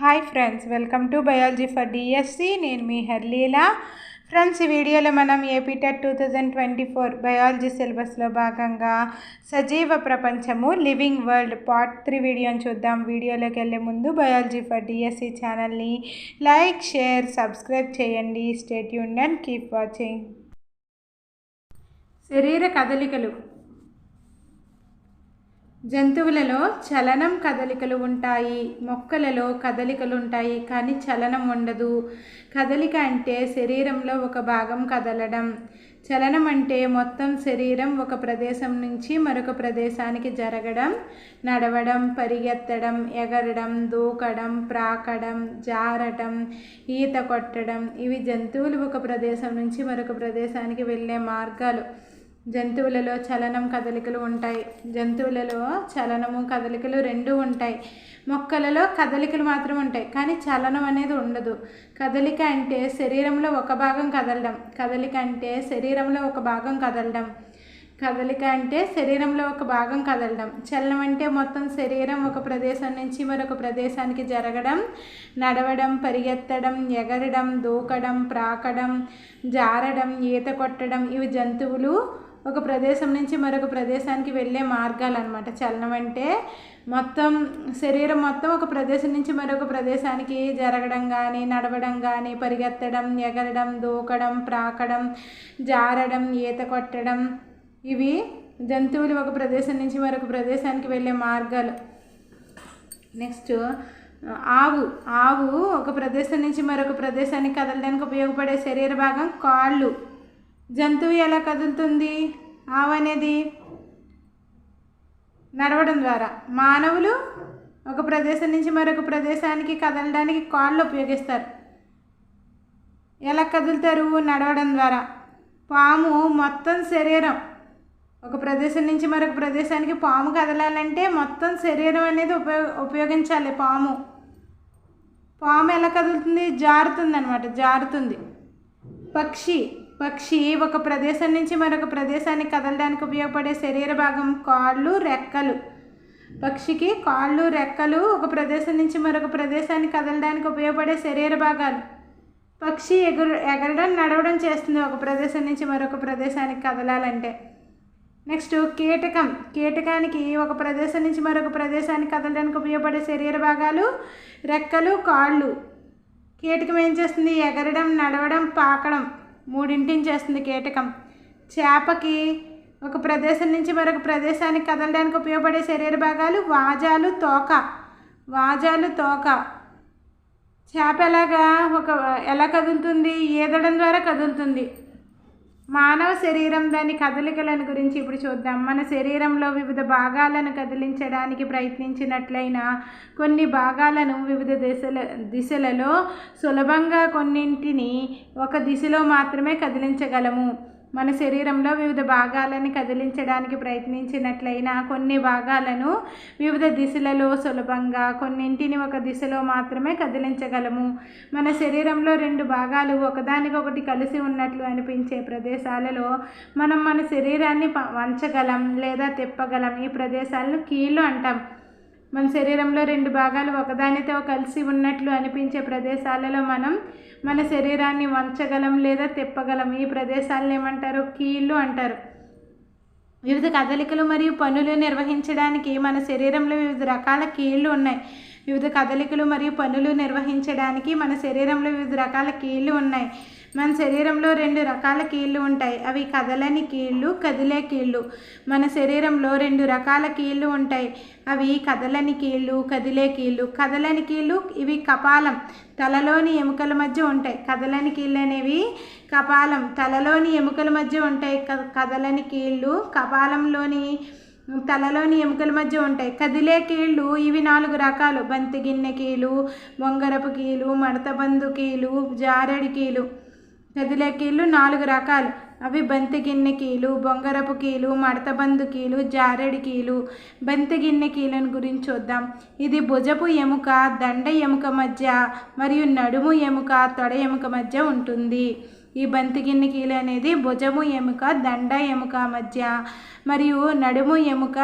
Hi friends welcome to biology for DSC నేను మీ హర్లీలా. ఫ్రెండ్స్ ఈ వీడియోలో మనం AP TET two thousand twenty four biology సిలబస్లో భాగంగా సజీవ ప్రపంచము లివింగ్ వరల్డ్ పార్ట్ త్రీ వీడియోని చూద్దాం. వీడియోలోకి వెళ్ళే ముందు బయాలజీ ఫర్ డిఎస్సి ఛానల్ని లైక్ షేర్ సబ్స్క్రైబ్ చేయండి. స్టేట్ యూన్ అండ్ కీప్ వాచింగ్ శరీర కదలికలు. జంతువులలో చలనం కదలికలు ఉంటాయి. మొక్కలలో కదలికలు ఉంటాయి. కానీ చలనం ఉండదు. కదలిక అంటే శరీరంలో ఒక భాగం కదలడం. చలనం అంటే మొత్తం శరీరం ఒక ప్రదేశం నుంచి మరొక ప్రదేశానికి జరగడం నడవడం పరిగెత్తడం ఎగరడం దూకడం ప్రాకడం జారటం ఈత కొట్టడం. ఇవి జంతువులు ఒక ప్రదేశం నుంచి మరొక ప్రదేశానికి వెళ్ళే మార్గాలు. జంతువులలో చలనం కదలికలు ఉంటాయి. జంతువులలో చలనము కదలికలు రెండు ఉంటాయి. మొక్కలలో కదలికలు మాత్రం ఉంటాయి. కానీ చలనం అనేది ఉండదు. కదలిక అంటే శరీరంలో ఒక భాగం కదలడం. కదలిక అంటే శరీరంలో ఒక భాగం కదలడం. కదలిక అంటే శరీరంలో ఒక భాగం కదలడం. చలనం అంటే మొత్తం శరీరం ఒక ప్రదేశం నుంచి మరొక ప్రదేశానికి జరగడం నడవడం పరిగెత్తడం ఎగరడం దూకడం ప్రాకడం జారడం ఈత కొట్టడం ఇవి జంతువులు ఒక ప్రదేశం నుంచి మరొక ప్రదేశానికి వెళ్ళే మార్గాలు అనమాట చలనం అంటే మొత్తం శరీరం మొత్తం ఒక ప్రదేశం నుంచి మరొక ప్రదేశానికి జరగడం కానీ నడవడం కానీ పరిగెత్తడం ఎగరడం దూకడం ప్రాకడం జారడం ఈత కొట్టడం ఇవి జంతువులు ఒక ప్రదేశం నుంచి మరొక ప్రదేశానికి వెళ్ళే మార్గాలు. నెక్స్ట్ ఆవు. ఆవు ఒక ప్రదేశం నుంచి మరొక ప్రదేశానికి కదలడానికి ఉపయోగపడే శరీర భాగం కాళ్ళు. జంతువు ఎలా కదులుతుంది? ఆవు అనేది నడవడం ద్వారా. మానవులు ఒక ప్రదేశం నుంచి మరొక ప్రదేశానికి కదలడానికి కాళ్ళు ఉపయోగిస్తారు. ఎలా కదులుతారు? నడవడం ద్వారా. పాము మొత్తం శరీరం. ఒక ప్రదేశం నుంచి మరొక ప్రదేశానికి పాము కదలాలంటే మొత్తం శరీరం అనేది ఉపయోగ ఉపయోగించాలి పాము. పాము ఎలా కదులుతుంది? జారుతుంది అనమాట జారుతుంది. పక్షి. పక్షి ఒక ప్రదేశం నుంచి మరొక ప్రదేశానికి కదలడానికి ఉపయోగపడే శరీర భాగం కాళ్ళు రెక్కలు. పక్షికి కాళ్ళు రెక్కలు ఒక ప్రదేశం నుంచి మరొక ప్రదేశానికి కదలడానికి ఉపయోగపడే శరీర భాగాలు. పక్షి ఎగురు ఎగరడం నడవడం చేస్తుంది ఒక ప్రదేశం నుంచి మరొక ప్రదేశానికి కదలాలంటే. నెక్స్ట్ కీటకం. కీటకానికి ఒక ప్రదేశం నుంచి మరొక ప్రదేశానికి కదలడానికి ఉపయోగపడే శరీర భాగాలు రెక్కలు కాళ్ళు. కీటకం ఏం చేస్తుంది? ఎగరడం నడవడం పాకడం. మూడింటిని చేస్తుంది కీటకం. చేపకి ఒక ప్రదేశం నుంచి మరొక ప్రదేశానికి కదలడానికి ఉపయోగపడే శరీర భాగాలు వాజాలు తోక. వాజాలు తోక. చేప ఎలాగా ఒక ఎలా కదులుతుంది? ఈదడం ద్వారా కదులుతుంది. మానవ శరీరం దాని కదలికలను గురించి ఇప్పుడు చూద్దాం. మన శరీరంలో వివిధ భాగాలను కదిలించడానికి ప్రయత్నించినట్లయినా కొన్ని భాగాలను వివిధ దిశల దిశలలో సులభంగా కొన్నింటిని ఒక దిశలో మాత్రమే కదిలించగలము. మన శరీరంలో వివిధ భాగాలను కదిలించడానికి ప్రయత్నించినట్లయినా కొన్ని భాగాలను వివిధ దిశలలో సులభంగా కొన్నింటిని ఒక దిశలో మాత్రమే కదిలించగలము. మన శరీరంలో రెండు భాగాలు ఒకదానికొకటి కలిసి ఉన్నట్లు అనిపించే ప్రదేశాలలో మనం మన శరీరాన్ని వంచగలం లేదా తిప్పగలం. ఈ ప్రదేశాలను కీళ్ళు అంటాం. మన శరీరంలో రెండు భాగాలు ఒకదానితో కలిసి ఉన్నట్లు అనిపించే ప్రదేశాలలో మనం మన శరీరాన్ని వంచగలం లేదా తిప్పగలం. ఈ ప్రదేశాలను ఏమంటారు? కీళ్ళు అంటారు. వివిధ కదలికలు మరియు పనులు నిర్వహించడానికి మన శరీరంలో వివిధ రకాల కీళ్ళు ఉన్నాయి. వివిధ కదలికలు మరియు పనులు నిర్వహించడానికి మన శరీరంలో వివిధ రకాల కీళ్ళు ఉన్నాయి. మన శరీరంలో రెండు రకాల కీళ్ళు ఉంటాయి. అవి కదలని కీళ్ళు కదిలే కీళ్ళు మన శరీరంలో రెండు రకాల కీళ్ళు ఉంటాయి. అవి కదలని కీళ్ళు కదిలే కీళ్ళు కదలని కీళ్ళు ఇవి కపాలం. తలలోని ఎముకల మధ్య ఉంటాయి. కదలని కీళ్ళు అనేవి కపాలం. తలలోని ఎముకల మధ్య ఉంటాయి. కదలని కీళ్ళు కపాలంలోని తలలోని ఎముకల మధ్య ఉంటాయి. కదిలే కీళ్ళు ఇవి నాలుగు రకాలు. బంతి గిన్నె కీలు బొంగరపు కీలు మడతబందు కీలు జారడి కీలు కదిలే కీళ్ళు నాలుగు రకాలు. అవి బంతి గిన్నె కీలు బొంగరపు కీలు మడతబందు కీలు జారెడి కీలు. బంతి గిన్నె కీలను గురించి చూద్దాం. ఇది భుజపు ఎముక దండ ఎముక మధ్య మరియు నడుము ఎముక తొడ ఎముక మధ్య ఉంటుంది. ఈ బంతి గిన్నె కీలు అనేది భుజము ఎముక దండ ఎముక మధ్య మరియు నడుము ఎముక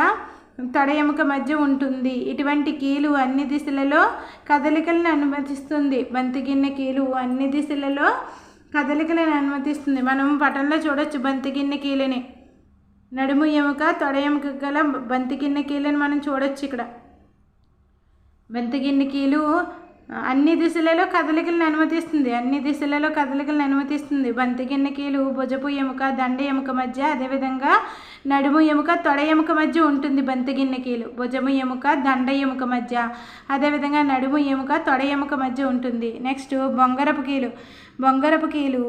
తొడ ఎముక మధ్య ఉంటుంది. ఇటువంటి కీలు అన్ని దిశలలో కదలికలను అనుమతిస్తుంది. బంతిగిన్నె కీలు అన్ని దిశలలో కదలికలను అనుమతిస్తుంది. మనం పటంలో చూడొచ్చు బంతిగిన్నె కీలని. నడుము ఎముక తొడ ఎముక గల బంతిగిన్నె కీలని మనం చూడొచ్చు ఇక్కడ. బంతిగిన్నె కీలు అన్ని దిశలలో కదలికలను అనుమతిస్తుంది. అన్ని దిశలలో కదలికలను అనుమతిస్తుంది. బంతిగిన్నె కీలు భుజపు ఎముక దండ ఎముక మధ్య అదేవిధంగా నడుము ఎముక తొడ ఎముక మధ్య ఉంటుంది బంతిగిన్నె కీలు. భుజము ఎముక దండ ఎముక మధ్య అదేవిధంగా నడుము ఎముక తొడ ఎముక మధ్య ఉంటుంది. నెక్స్ట్ బొంగరపు కీలు. బొంగరపు కీలు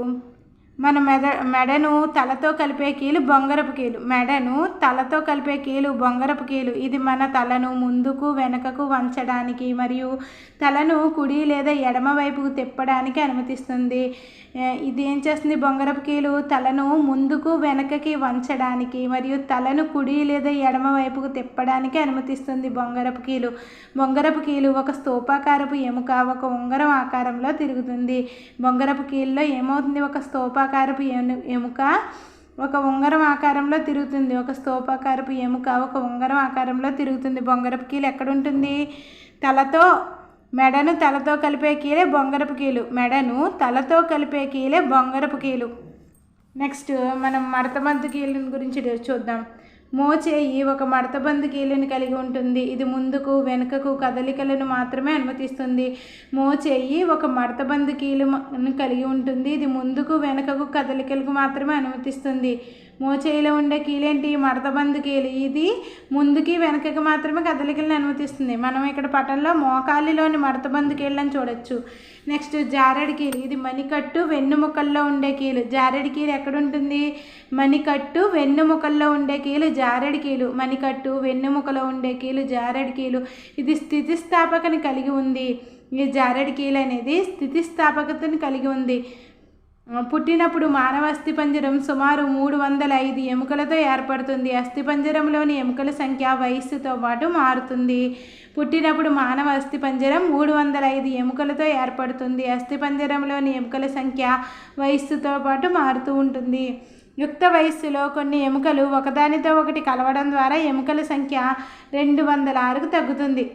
మన మెద మెడను తలతో కలిపే కీలు బొంగరపు కీలు. మెడను తలతో కలిపే కీలు బొంగరపు కీలు. ఇది మన తలను ముందుకు వెనకకు వంచడానికి మరియు తలను కుడి లేదా ఎడమ వైపుకు తిప్పడానికి అనుమతిస్తుంది. ఇది ఏం చేస్తుంది? బొంగరపు కీలు తలను ముందుకు వెనకకి వంచడానికి మరియు తలను కుడి లేదా ఎడమ వైపుకు తిప్పడానికి అనుమతిస్తుంది బొంగరపు కీలు. బొంగరపు కీలు ఒక స్తూపాకారపు ఎముక ఒక ఉంగరం ఆకారంలో తిరుగుతుంది. బొంగరపు కీలులో ఏమవుతుంది? ఒక స్తూపా ఎను ఎముక ఒక ఉంగరం ఆకారంలో తిరుగుతుంది. ఒక స్థూపాకారపు ఎముక ఒక ఉంగరం ఆకారంలో తిరుగుతుంది. బొంగరపు కీలు ఎక్కడ ఉంటుంది తలతో మెడను తలతో కలిపే కీలే బొంగరపు కీలు. మెడను తలతో కలిపే కీలే బొంగరపు కీలు. నెక్స్ట్ మనం మడత మద్దు కీలు గురించి చూద్దాం. మోచేయి ఒక మడతబందు కీలుని కలిగి ఉంటుంది. ఇది ముందుకు వెనుకకు కదలికలను మాత్రమే అనుమతిస్తుంది. మోచేయి ఒక మడతబందు కీలును కలిగి ఉంటుంది. ఇది ముందుకు వెనుకకు కదలికలకు మాత్రమే అనుమతిస్తుంది. మోచేయిలో ఉండే కీలేంటి మడతబందు కీలు. ఇది ముందుకి వెనకకి మాత్రమే కదలికలను అనుమతిస్తుంది. మనం ఇక్కడ పటంలో మోకాలిలోని మడతబందు కీళ్ళని చూడొచ్చు. నెక్స్ట్ జారడి కీలు. ఇది మణికట్టు వెన్నుముకల్లో ఉండే కీలు. జారడి కీలు ఎక్కడ ఉంటుంది మణికట్టు వెన్నుముకల్లో ఉండే కీలు జారెడి కీలు. మణికట్టు వెన్నుముకలో ఉండే కీలు జారడి కీలు. ఇది స్థితిస్థాపకని కలిగి ఉంది. ఈ జారెడి కీలు అనేది స్థితిస్థాపకతను కలిగి ఉంది. పుట్టినప్పుడు మానవ అస్థిపంజరం సుమారు మూడు వందల ఐదు ఎముకలతో ఏర్పడుతుంది. అస్థిపంజరంలోని ఎముకల సంఖ్య వయస్సుతో పాటు మారుతుంది. పుట్టినప్పుడు మానవ అస్థిపంజరం మూడు వందల ఐదు ఎముకలతో ఏర్పడుతుంది. అస్థిపంజరంలోని ఎముకల సంఖ్య వయస్సుతో పాటు మారుతూ ఉంటుంది. యుక్త వయస్సులో కొన్ని ఎముకలు ఒకదానితో ఒకటి కలవడం ద్వారా ఎముకల సంఖ్య రెండు వందల ఆరుకు తగ్గుతుంది.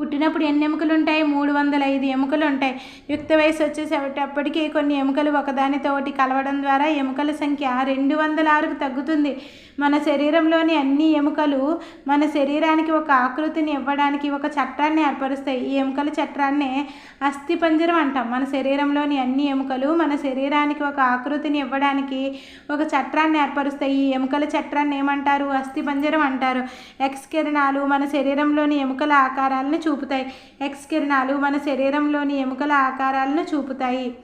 పుట్టినప్పుడు ఎన్ని ఎముకలు ఉంటాయి మూడు వందల ఐదు ఎముకలు ఉంటాయి యుక్త వయసు వచ్చేసేటప్పటికీ కొన్ని ఎముకలు ఒకదానితో ఒకటి కలవడం ద్వారా ఎముకల సంఖ్య రెండు వందల ఆరుకు తగ్గుతుంది. మన శరీరంలోని అన్ని ఎముకలు మన శరీరానికి ఒక ఆకృతిని ఇవ్వడానికి ఒక చట్టాన్ని ఏర్పరుస్తాయి. ఈ ఎముకల చట్టాన్నే అస్థిపంజరం అంటాం. మన శరీరంలోని అన్ని ఎముకలు మన శరీరానికి ఒక ఆకృతిని ఇవ్వడానికి ఒక చట్రాన్ని ఏర్పరుస్తాయి. ఈ ఎముకల చట్రాన్ని ఏమంటారు అస్థిపంజరం అంటారు. ఎక్స్ కిరణాలు మన శరీరంలోని ఎముకల ఆకారాలను చూపుతాయి. ఎక్స్ కిరణాలు మన శరీరంలోని ఎముకల ఆకారాలను చూపుతాయి.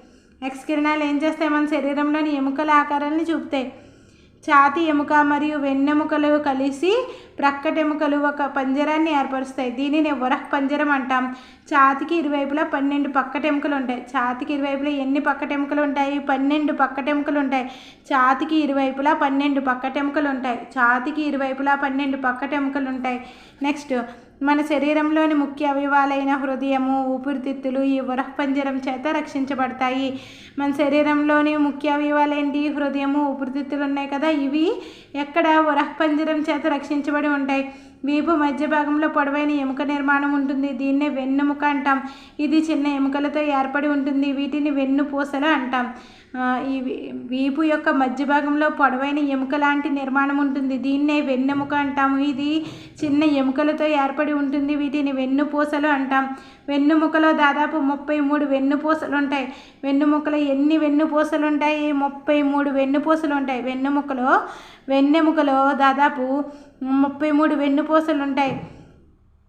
ఎక్స్ కిరణాలు ఏం చేస్తాయి? మన శరీరంలోని ఎముకల ఆకారాలను చూపుతాయి. ఛాతి ఎముక మరియు వెన్నెముకలు కలిసి ప్రక్కటెముకలు ఒక పంజరాన్ని ఏర్పరుస్తాయి. దీనిని వరహ పంజరం అంటాం. ఛాతికి ఇరువైపులా పన్నెండు పక్కటెముకలు ఉంటాయి. ఛాతికి ఇరువైపులా ఎన్ని పక్కటెముకలు ఉంటాయి? పన్నెండు పక్కటెముకలు ఉంటాయి. ఛాతికి ఇరువైపులా పన్నెండు పక్కటెముకలు ఉంటాయి. ఛాతికి ఇరువైపులా పన్నెండు పక్కటెముకలు ఉంటాయి. నెక్స్ట్ మన శరీరంలోని ముఖ్య అవయవాలైన హృదయము ఊపిరితిత్తులు ఈ వరహపంజరం చేత రక్షించబడతాయి. మన శరీరంలోని ముఖ్య అవయవాలేంటి? హృదయము ఊపిరితిత్తులు ఉన్నాయి కదా ఇవి ఎక్కడ వరహపంజరం చేత రక్షించబడి ఉంటాయి. వీపు మధ్య భాగంలో పొడవైన ఎముక నిర్మాణం ఉంటుంది. దీన్నే వెన్నుముక అంటాం. ఇది చిన్న ఎముకలతో ఏర్పడి ఉంటుంది. వీటిని వెన్నుపూసలు అంటాం. ఈ వీపు యొక్క మధ్య భాగంలో పొడవైన ఎముక లాంటి నిర్మాణం ఉంటుంది. దీన్నే వెన్నెముక అంటాము. ఇది చిన్న ఎముకలతో ఏర్పడి ఉంటుంది. వీటిని వెన్నుపూసలు అంటాం. వెన్నుముకలో దాదాపు ముప్పై మూడు వెన్నుపూసలు ఉంటాయి. వెన్నుముకలో ఎన్ని వెన్నుపూసలు ఉంటాయి? ముప్పై మూడు వెన్నుపూసలు ఉంటాయి. వెన్నుముకలో వెన్నెముకలో దాదాపు ముప్పై మూడు వెన్నుపూసలు ఉంటాయి.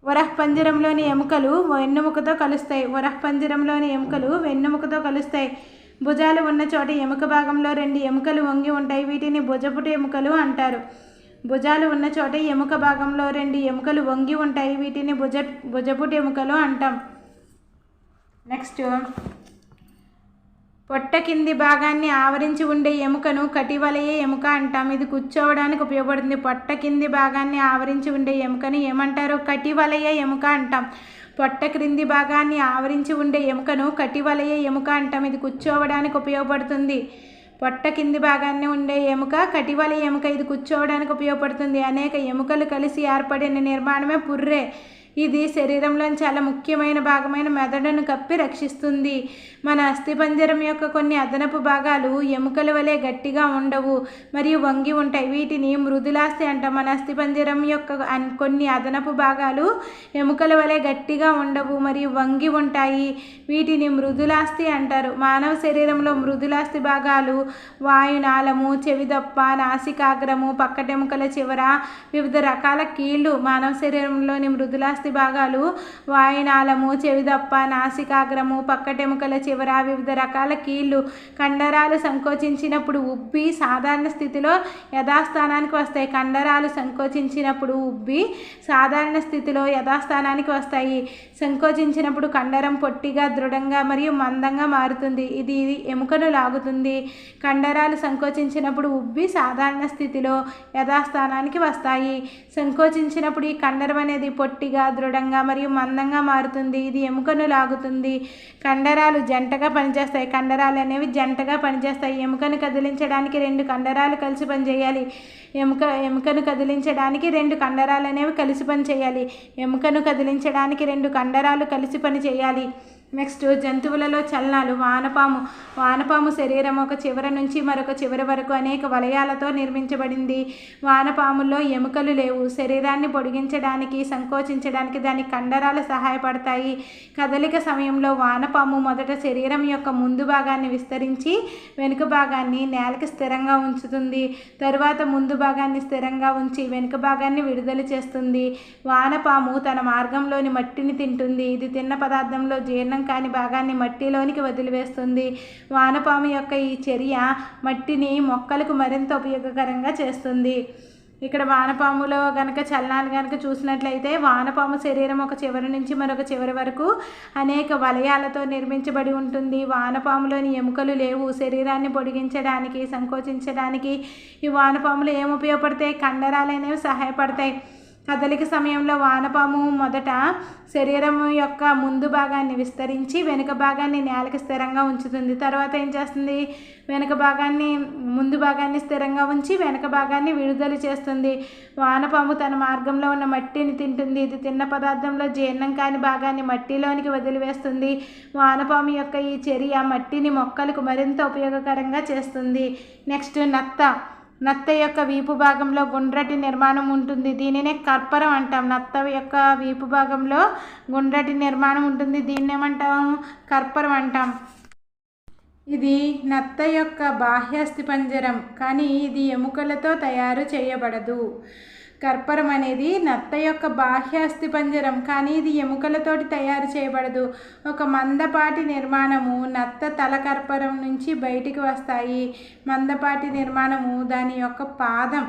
వరహ పంజరంలోని ఎముకలు వెన్నెముకతో కలుస్తాయి. వరహ పంజరంలోని ఎముకలు వెన్నెముకతో కలుస్తాయి. భుజాలు ఉన్న చోట ఎముక భాగంలో రెండు ఎముకలు వంగి ఉంటాయి. వీటిని భుజపుట ఎముకలు అంటారు. భుజాలు ఉన్న చోట ఎముక భాగంలో రెండు ఎముకలు వంగి ఉంటాయి. వీటిని భుజ భుజపుటు ఎముకలు అంటాం. నెక్స్ట్ పొట్ట కింది భాగాన్ని ఆవరించి ఉండే ఎముకను కటివలయ ఎముక అంటాం. ఇది కూర్చోవడానికి ఉపయోగపడుతుంది. పొట్ట కింది భాగాన్ని ఆవరించి ఉండే ఎముకను ఏమంటారు? కటివలయ ఎముక అంటాం. పొట్ట క్రింది భాగాన్ని ఆవరించి ఉండే ఎముకను కటివలయ ఎముక అంటాం. ఇది కూర్చోవడానికి ఉపయోగపడుతుంది. పొట్ట కింది భాగాన్ని ఉండే ఎముక కటివల ఎముక ఇది కూర్చోవడానికి ఉపయోగపడుతుంది. అనేక ఎముకలు కలిసి ఏర్పడిన నిర్మాణమే పుర్రే. ఇది శరీరంలోని చాలా ముఖ్యమైన భాగమైన మెదడును కప్పి రక్షిస్తుంది. మన అస్థిపంజరం యొక్క కొన్ని అదనపు భాగాలు ఎముకల వలె గట్టిగా ఉండవు మరియు వంగి ఉంటాయి. వీటిని మృదులాస్తి అంటాం. మన అస్థిపంజరం యొక్క అన్- కొన్ని అదనపు భాగాలు ఎముకల వలె గట్టిగా ఉండవు మరియు వంగి ఉంటాయి. వీటిని మృదులాస్థి అంటారు. మానవ శరీరంలో మృదులాస్థి భాగాలు వాయునాళము చెవిదప్ప నాసికాగ్రము పక్కటెముకల చివర వివిధ రకాల కీళ్ళు మానవ శరీరంలోని అస్థి భాగాలు వాయునాళము చెవిదప్ప నాసికాగ్రము పక్కటెముకల చివర వివిధ రకాల కీళ్ళు కండరాలు సంకోచించినప్పుడు ఉబ్బి సాధారణ స్థితిలో యథాస్థానానికి వస్తాయి. కండరాలు సంకోచించినప్పుడు ఉబ్బి సాధారణ స్థితిలో యథాస్థానానికి వస్తాయి. సంకోచించినప్పుడు కండరం పొట్టిగా దృఢంగా మరియు మందంగా మారుతుంది. ఇది ఎముకను లాగుతుంది. కండరాలు సంకోచించినప్పుడు ఉబ్బి సాధారణ స్థితిలో యథాస్థానానికి వస్తాయి. సంకోచించినప్పుడు ఈ కండరం అనేది పొట్టిగా దృఢంగా మరియు మందంగా మారుతుంది. ఇది ఎముకను లాగుతుంది. కండరాలు జంటగా పనిచేస్తాయి. కండరాలు అనేవి జంటగా పనిచేస్తాయి. ఎముకను కదిలించడానికి రెండు కండరాలు కలిసి పనిచేయాలి. ఎముక ఎముకను కదిలించడానికి రెండు కండరాలు అనేవి కలిసి పనిచేయాలి. ఎముకను కదిలించడానికి రెండు కండరాలు కలిసి పని చేయాలి నెక్స్ట్ జంతువులలో చలనాలు వానపాము వానపాము శరీరం ఒక చివర నుంచి మరొక చివరి వరకు అనేక వలయాలతో నిర్మించబడింది. వానపాముల్లో ఎముకలు లేవు. శరీరాన్ని పొడిగించడానికి సంకోచించడానికి దాని కండరాలు సహాయపడతాయి. కదలిక సమయంలో వానపాము మొదట శరీరం యొక్క ముందు భాగాన్ని విస్తరించి వెనుక భాగాన్ని నేలకి స్థిరంగా ఉంచుతుంది. తరువాత ముందు భాగాన్ని స్థిరంగా ఉంచి వెనుక భాగాన్ని విడుదల చేస్తుంది. వానపాము తన మార్గంలోని మట్టిని తింటుంది. ఇది తిన్న పదార్థంలో జీర్ణం కాని భాగాన్ని మట్టిలోనికి వదిలివేస్తుంది. వానపాము యొక్క ఈ చర్య మట్టిని మొక్కలకు మరింత ఉపయోగకరంగా చేస్తుంది. ఇక్కడ వానపాములో కనుక చలనాలు కనుక చూసినట్లయితే వానపాము శరీరం ఒక చివరి నుంచి మరొక చివరి వరకు అనేక వలయాలతో నిర్మించబడి ఉంటుంది. వానపాములోని ఎముకలు లేవు. శరీరాన్ని పొడిగించడానికి సంకోచించడానికి ఈ వానపాములు ఏమి ఉపయోగపడతాయి? కండరాలు అనేవి సహాయపడతాయి. కదలిక సమయంలో వానపాము మొదట శరీరం యొక్క ముందు భాగాన్ని విస్తరించి వెనుక భాగాన్ని నేలకి స్థిరంగా ఉంచుతుంది. తర్వాత ఏం చేస్తుంది? వెనుక భాగాన్ని ముందు భాగాన్ని స్థిరంగా ఉంచి వెనుక భాగాన్ని విడుదల చేస్తుంది. వానపాము తన మార్గంలో ఉన్న మట్టిని తింటుంది. ఇది తిన్న పదార్థంలో జీర్ణం కాని భాగాన్ని మట్టిలోనికి వదిలివేస్తుంది. వానపాము యొక్క ఈ చర్య మట్టిని మొక్కలకు మరింత ఉపయోగకరంగా చేస్తుంది. నెక్స్ట్ నత్త. నత్త యొక్క వీపు భాగంలో గుండ్రటి నిర్మాణం ఉంటుంది. దీనినే కర్పరం అంటాం. నత్త యొక్క వీపు భాగంలో గుండ్రటి నిర్మాణం ఉంటుంది. దీన్ని ఏమంటాం కర్పరం అంటాం. ఇది నత్త యొక్క బాహ్యస్థి పంజరం కానీ ఇది ఎముకలతో తయారు చేయబడదు. కర్పరం అనేది నత్త యొక్క బాహ్యాస్థి పంజరం కానీ ఇది ఎముకలతోటి తయారు చేయబడదు. ఒక మందపాటి నిర్మాణము నత్త తల కర్పరం నుంచి బయటికి వస్తాయి. మందపాటి నిర్మాణము దాని యొక్క పాదం.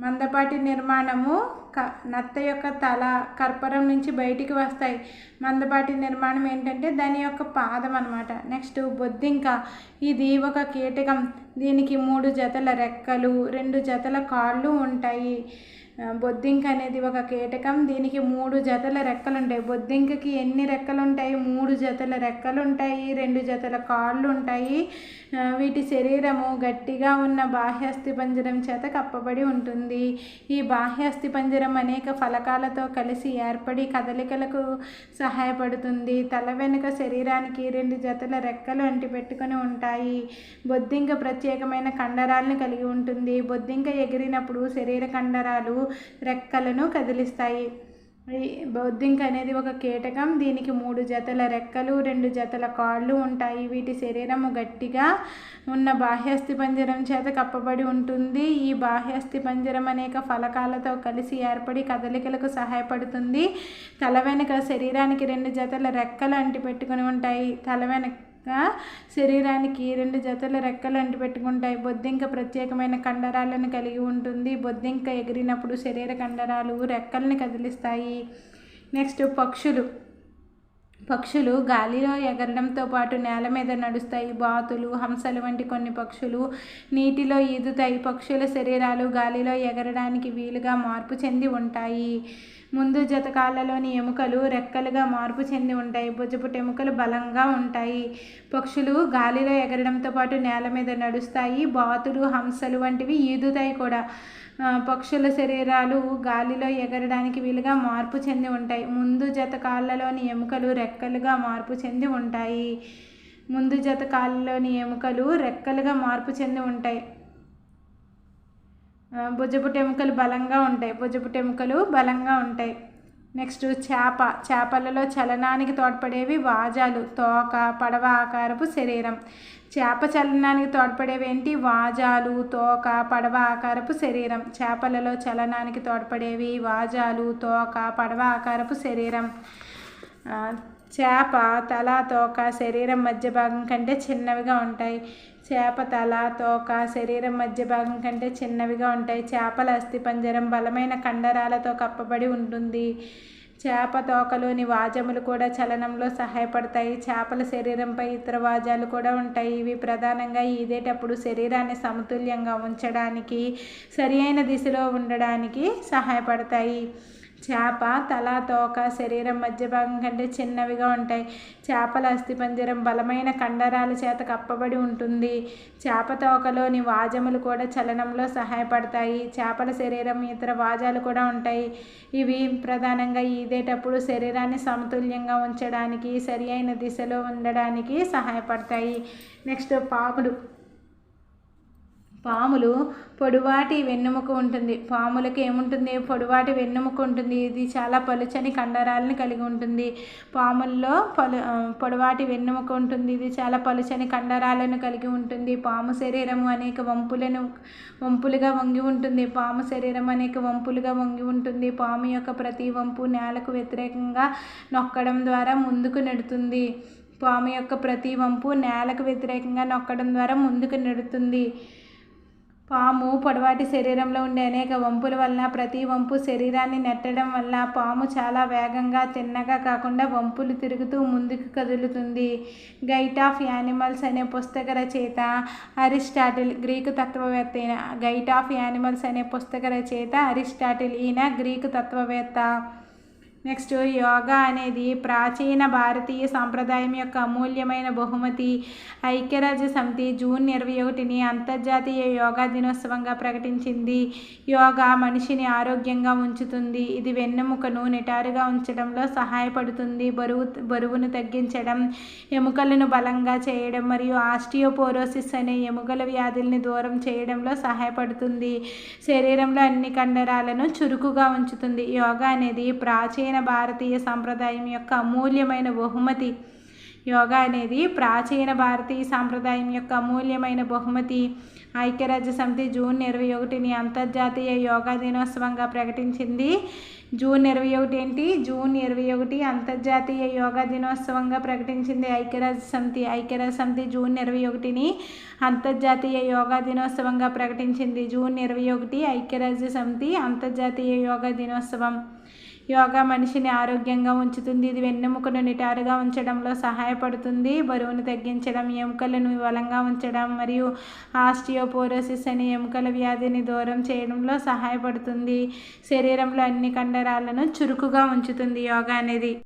మందపాటి నిర్మాణము క నత్త యొక్క తల కర్పరం నుంచి బయటికి వస్తాయి. మందపాటి నిర్మాణం ఏంటంటే దాని యొక్క పాదం అనమాట నెక్స్ట్ బొద్దింక. ఇది ఒక కీటకం. దీనికి మూడు జతల రెక్కలు రెండు జతల కాళ్ళు ఉంటాయి. బొద్దింక అనేది ఒక కీటకం. దీనికి మూడు జతల రెక్కలు ఉంటాయి బొద్దింకకి ఎన్ని రెక్కలు ఉంటాయి మూడు జతల రెక్కలు ఉంటాయి రెండు జతల కాళ్ళు ఉంటాయి వీటి శరీరము గట్టిగా ఉన్న బాహ్యాస్థి పంజరం చేత కప్పబడి ఉంటుంది. ఈ బాహ్యాస్థి పంజరం అనేక ఫలకాలతో కలిసి ఏర్పడి కదలికలకు సహాయపడుతుంది. తల వెనుక శరీరానికి రెండు జతల రెక్కలు అంటిపెట్టుకొని ఉంటాయి. బొద్దింక ప్రత్యేకమైన కండరాలను కలిగి ఉంటుంది. బొద్దింక ఎగిరినప్పుడు శరీర కండరాలు రెక్కలను కదిలిస్తాయి. బౌద్ధింక్ అనేది ఒక కీటకం. దీనికి మూడు జతల రెక్కలు రెండు జతల కాళ్ళు ఉంటాయి. వీటి శరీరము గట్టిగా ఉన్న బాహ్యస్థి పంజరం చేత కప్పబడి ఉంటుంది. ఈ బాహ్యస్థి పంజరం అనేక ఫలకాలతో కలిసి ఏర్పడి కదలికలకు సహాయపడుతుంది. తల వెనుక శరీరానికి రెండు జతల రెక్కలు అంటిపెట్టుకుని ఉంటాయి. తల వెనక శరీరానికి రెండు జతల రెక్కలు అంటిపెట్టుకుంటాయి బొద్దింక ప్రత్యేకమైన కండరాలను కలిగి ఉంటుంది. బొద్దింక ఎగిరినప్పుడు శరీర కండరాలు రెక్కల్ని కదిలిస్తాయి. నెక్స్ట్ పక్షులు. పక్షులు గాలిలో ఎగరడంతో పాటు నేల మీద నడుస్తాయి. బాతులు హంసలు వంటి కొన్ని పక్షులు నీటిలో ఈదుతాయి. పక్షుల శరీరాలు గాలిలో ఎగరడానికి వీలుగా మార్పు చెంది ఉంటాయి. ముందు జతకాలలోని ఎముకలు రెక్కలుగా మార్పు చెంది ఉంటాయి. భుజపుట ఎముకలు బలంగా ఉంటాయి. పక్షులు గాలిలో ఎగరడంతో పాటు నేల మీద నడుస్తాయి. బాతులు హంసలు వంటివి ఈదుతాయి కూడా. పక్షుల శరీరాలు గాలిలో ఎగరడానికి వీలుగా మార్పు చెంది ఉంటాయి. ముందు జత కాళ్ళలోని ఎముకలు రెక్కలుగా మార్పు చెంది ఉంటాయి. ముందు జత కాళ్ళలోని ఎముకలు రెక్కలుగా మార్పు చెంది ఉంటాయి. భుజపుటెముకలు బలంగా ఉంటాయి. భుజపుటెముకలు బలంగా ఉంటాయి. నెక్స్ట్ చేప. చేపలలో చలనానికి తోడ్పడేవి వాజాలు తోక పడవ ఆకారపు శరీరం. చేప చలనానికి తోడ్పడేవి ఏంటి? వాజాలు తోక పడవ ఆకారపు శరీరం. చేపలలో చలనానికి తోడ్పడేవి వాజాలు తోక పడవ ఆకారపు శరీరం. చేప తల తోక శరీరం మధ్య భాగం కంటే చిన్నవిగా ఉంటాయి. చేప తల తోక శరీరం మధ్య భాగం కంటే చిన్నవిగా ఉంటాయి. చేపల అస్థిపంజరం బలమైన కండరాలతో కప్పబడి ఉంటుంది. చేప తోకలోని వాజములు కూడా చలనంలో సహాయపడతాయి. చేపల శరీరంపై ఇతర వాజాలు కూడా ఉంటాయి. ఇవి ప్రధానంగా ఈదేటప్పుడు శరీరాన్ని సమతుల్యంగా ఉంచడానికి సరి అయిన దిశలో ఉండడానికి సహాయపడతాయి. చేప తల తోక శరీరం మధ్య భాగం కంటే చిన్నవిగా ఉంటాయి. చేపల అస్థిపంజరం బలమైన కండరాల చేత కప్పబడి ఉంటుంది. చేప తోకలోని వాజములు కూడా చలనంలో సహాయపడతాయి. చేపల శరీరం ఇతర వాజాలు కూడా ఉంటాయి. ఇవి ప్రధానంగా ఈదేటప్పుడు శరీరాన్ని సమతుల్యంగా ఉంచడానికి సరి అయిన దిశలో ఉండడానికి సహాయపడతాయి. నెక్స్ట్ పాముడు పాములు పొడువాటి వెన్నెముక ఉంటుంది. పాములకి ఏముంటుంది? పొడువాటి వెన్నెముక ఉంటుంది. ఇది చాలా పలుచని కండరాలను కలిగి ఉంటుంది. పాముల్లో పలు పొడవాటి వెన్నెముక ఉంటుంది. ఇది చాలా పలుచని కండరాలను కలిగి ఉంటుంది. పాము శరీరము అనేక వంపులను వంపులుగా వంగి ఉంటుంది. పాము శరీరం అనేక వంపులుగా వంగి ఉంటుంది. పాము యొక్క ప్రతి వంపు నేలకు వ్యతిరేకంగా నొక్కడం ద్వారా ముందుకు నెడుతుంది. పాము యొక్క ప్రతి వంపు నేలకు వ్యతిరేకంగా నొక్కడం ద్వారా ముందుకు నెడుతుంది. పాము పొడవాటి శరీరంలో ఉండే అనేక వంపుల వలన ప్రతి వంపు శరీరాన్ని నెట్టడం వల్ల పాము చాలా వేగంగా తిన్నగా కాకుండా వంపులు తిరుగుతూ ముందుకు కదులుతుంది. గైట్ ఆఫ్ యానిమల్స్ అనే పుస్తక రచయిత అరిస్టాటిల్ గ్రీకు తత్వవేత్త అయిన గైట్ ఆఫ్ యానిమల్స్ అనే పుస్తక రచయిత అరిస్టాటిల్ ఈయన గ్రీకు తత్వవేత్త. నెక్స్ట్ యోగా అనేది ప్రాచీన భారతీయ సాంప్రదాయం యొక్క అమూల్యమైన బహుమతి. ఐక్యరాజ్య సమితి జూన్ ఇరవై ఒకటిని అంతర్జాతీయ యోగా దినోత్సవంగా ప్రకటించింది. యోగా మనిషిని ఆరోగ్యంగా ఉంచుతుంది. ఇది వెన్నెముకను నిటారుగా ఉంచడంలో సహాయపడుతుంది. బరువు బరువును తగ్గించడం ఎముకలను బలంగా చేయడం మరియు ఆస్టియోపోరోసిస్ అనే ఎముకల వ్యాధుల్ని దూరం చేయడంలో సహాయపడుతుంది. శరీరంలో అన్ని కండరాలను చురుకుగా ఉంచుతుంది. యోగా అనేది ప్రాచీన ప్రాచీన భారతీయ సంప్రదాయం యొక్క అమూల్యమైన బహుమతి యోగా అనేది. ప్రాచీన భారతీయ సాంప్రదాయం యొక్క అమూల్యమైన బహుమతి ఐక్యరాజ్య సమితి జూన్ ఇరవై ఒకటిని అంతర్జాతీయ యోగా దినోత్సవంగా ప్రకటించింది. జూన్ ఇరవై ఒకటి ఏంటి? జూన్ ఇరవై ఒకటి అంతర్జాతీయ యోగా దినోత్సవంగా ప్రకటించింది ఐక్యరాజ్య సమితి. ఐక్యరాజ్య సమితి జూన్ ఇరవై ఒకటిని అంతర్జాతీయ యోగా దినోత్సవంగా ప్రకటించింది. జూన్ ఇరవై ఒకటి ఐక్యరాజ్య సమితి అంతర్జాతీయ యోగా దినోత్సవం. యోగా మనిషిని ఆరోగ్యంగా ఉంచుతుంది. ఇది వెన్నెముకను నిటారుగా ఉంచడంలో సహాయపడుతుంది. బరువును తగ్గించడం ఎముకలను బలంగా ఉంచడం మరియు ఆస్టియోపోరోసిస్ అనే ఎముకల వ్యాధిని దూరం చేయడంలో సహాయపడుతుంది. శరీరంలో అన్ని కండరాలను చురుకుగా ఉంచుతుంది యోగా అనేది.